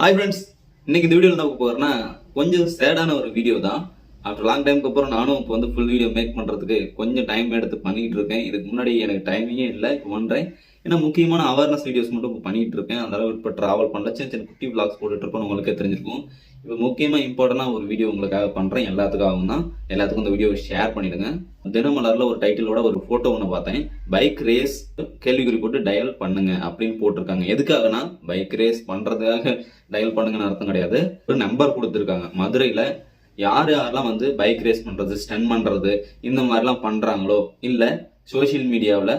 Hi friends இன்னைக்கு இந்த வீடியோவில் என்ன போகிறேன்னா கொஞ்சம் சேடான ஒரு வீடியோ தான். ஆஃப்டர் லாங் டைமுக்கு அப்புறம் நானும் இப்போ வந்து ஃபுல் வீடியோ மேக் பண்ணுறதுக்கு கொஞ்சம் டைம் எடுத்து பண்ணிட்டு இருக்கேன். இதுக்கு முன்னாடி எனக்கு டைமிங்கே இல்லை இப்போ பண்ணுறேன் ஏன்னா முக்கியமான அவேர்னஸ் வீடியோஸ் மட்டும் இப்போ பண்ணிட்டு இருக்கேன். அந்த அளவுக்கு இப்போ ட்ராவல் பண்ணல. சின்ன சின்ன குட்டி vlogs போட்டுட்டு இருப்பேன். உங்களுக்கே தெரிஞ்சிருக்கும். இப்போ முக்கியமாக இம்பார்ட்டண்டாக ஒரு வீடியோ உங்களுக்காக பண்ணுறேன் எல்லாத்துக்காகவும் தான். எல்லாத்துக்கும் இந்த வீடியோவை ஷேர் பண்ணிடுங்க. தினமலரில் ஒரு டைட்டிலோட ஒரு ஃபோட்டோ ஒன்று பார்த்தேன். பைக் ரேஸ் கேள்விக்குறி போட்டு டயல் பண்ணுங்க அப்படின்னு போட்டிருக்காங்க. எதுக்காகனா பைக் ரேஸ் பண்ணுறதுக்காக டயல் பண்ணுங்கன்னு அர்த்தம் கிடையாது. ஒரு நம்பர் கொடுத்துருக்காங்க. மதுரையில் யார் யாரெல்லாம் வந்து பைக் ரேஸ் பண்ணுறது ஸ்டன் பண்ணுறது இந்த மாதிரிலாம் பண்ணுறாங்களோ இல்லை சோஷியல் மீடியாவில்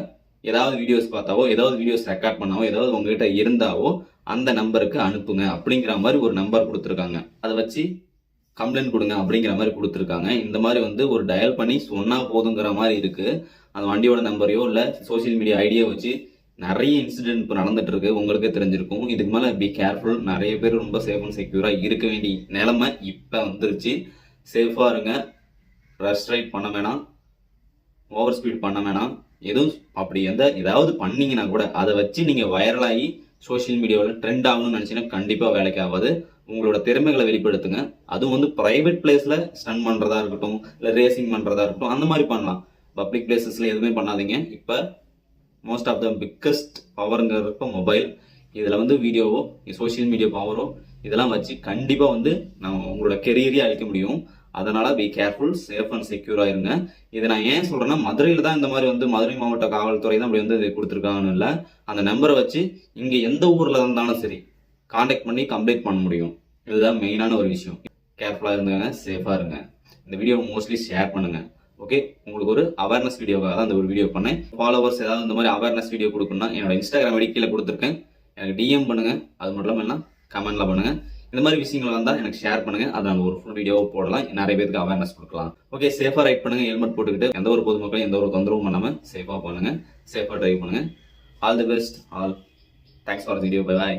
ஏதாவது வீடியோஸ் பார்த்தாவோ ஏதாவது வீடியோஸ் ரெக்கார்ட் பண்ணாவோ ஏதாவது உங்ககிட்ட இருந்தாவோ அந்த நம்பருக்கு அனுப்புங்க அப்படிங்கிற மாதிரி ஒரு நம்பர் கொடுத்துருக்காங்க. அதை வச்சு கம்ப்ளைண்ட் கொடுங்க அப்படிங்கிற மாதிரி கொடுத்துருக்காங்க. இந்த மாதிரி வந்து ஒரு டயல் பண்ணி சொன்னால் போதுங்கிற மாதிரி இருக்குது அந்த வண்டியோட நம்பரையோ இல்லை சோஷியல் மீடியா ஐடியோ வச்சு நிறைய இன்சிடென்ட் இப்போ நடந்துட்டு இருக்கு உங்களுக்கே தெரிஞ்சிருக்கும். இதுக்கு மேலே பி கேர்ஃபுல் நிறைய பேர் ரொம்ப சேஃப் அண்ட் செக்யூராக இருக்க வேண்டிய நிலைமை இப்போ வந்துருச்சு. சேஃபாக இருங்க. ரஷ் ரைட் பண்ண வேணாம். ஓவர் ஸ்பீட் பண்ண வேணாம். எதுவும் அப்படி எந்த ஏதாவது பண்ணீங்கன்னா கூட அதை வச்சு நீங்கள் வைரலாகி சோஷியல் மீடியாவில் ட்ரெண்ட் ஆகணும்னு நினச்சிங்கன்னா கண்டிப்பாக வேலைக்கு ஆகாது உங்களோட திறமைகளை வெளிப்படுத்துங்க. அதுவும் வந்து ப்ரைவேட் பிளேஸில் ஸ்டன் பண்ணுறதா இருக்கட்டும் இல்லை ரேசிங் பண்ணுறதா இருக்கட்டும் அந்த மாதிரி பண்ணலாம். பப்ளிக் பிளேசஸில் எதுவுமே பண்ணாதீங்க. இப்போ மோஸ்ட் ஆஃப் த பிக்கஸ்ட் பவருங்கிறப்ப மொபைல் இதில் வந்து வீடியோவோ சோஷியல் மீடியா பவரோ இதெல்லாம் வச்சு கண்டிப்பாக வந்து நம்ம உங்களோட கெரியரே அழிக்க முடியும். அதனால பி கேர்ஃபுல் சேஃப் அண்ட் செக்யூராக இருங்க. இதை நான் ஏன் சொல்கிறேன்னா மதுரையில் தான் இந்த மாதிரி வந்து மதுரை மாவட்ட காவல்துறை தான் அப்படி வந்து இது கொடுத்துருக்காங்கன்னு இல்லை. அந்த நம்பரை வச்சு இங்கே எந்த ஊரில் இருந்தாலும் சரி காண்டாக்ட் பண்ணி கம்ப்ளீட் பண்ண முடியும். இதுதான் மெயினான ஒரு விஷயம். கேர்ஃபுல்லாக இருந்தாங்க சேஃபாக இருங்க. இந்த வீடியோ மோஸ்ட்லி ஷேர் பண்ணுங்க. ஓகே உங்களுக்கு ஒரு அவேர்னஸ் வீடியோவாக தான் இந்த ஒரு வீடியோ பண்ணேன். ஃபாலோவர்ஸ் ஏதாவது இந்த மாதிரி அவேர்னஸ் வீடியோ கொடுக்கணும்னா என்னோட இன்ஸ்டாகிராம் ஐடி கீழே கொடுத்துருக்கேன். எனக்கு டிஎம் பண்ணுங்கள் அது மட்டும் இல்லாமல் கமெண்ட்ல பண்ணுங்கள் இந்த மாதிரி விஷயங்கள் வந்தால் எனக்கு ஷேர் பண்ணுங்க. அதை நம்ம ஒரு ஃபுல் வீடியோவை போடலாம். நிறைய பேருக்கு அவேர்னஸ் கொடுக்கலாம். ஓகே சேஃபாக ரைட் பண்ணுங்க. ஹெல்மெட் போட்டுக்கிட்டு எந்த ஒரு பொதுமக்களும் எந்த ஒரு தொந்தரவும் பண்ணாமல் சேஃபாக பண்ணுங்க. சேஃபாக டிரைவ் பண்ணுங்க. All the best all thanks for video bye bye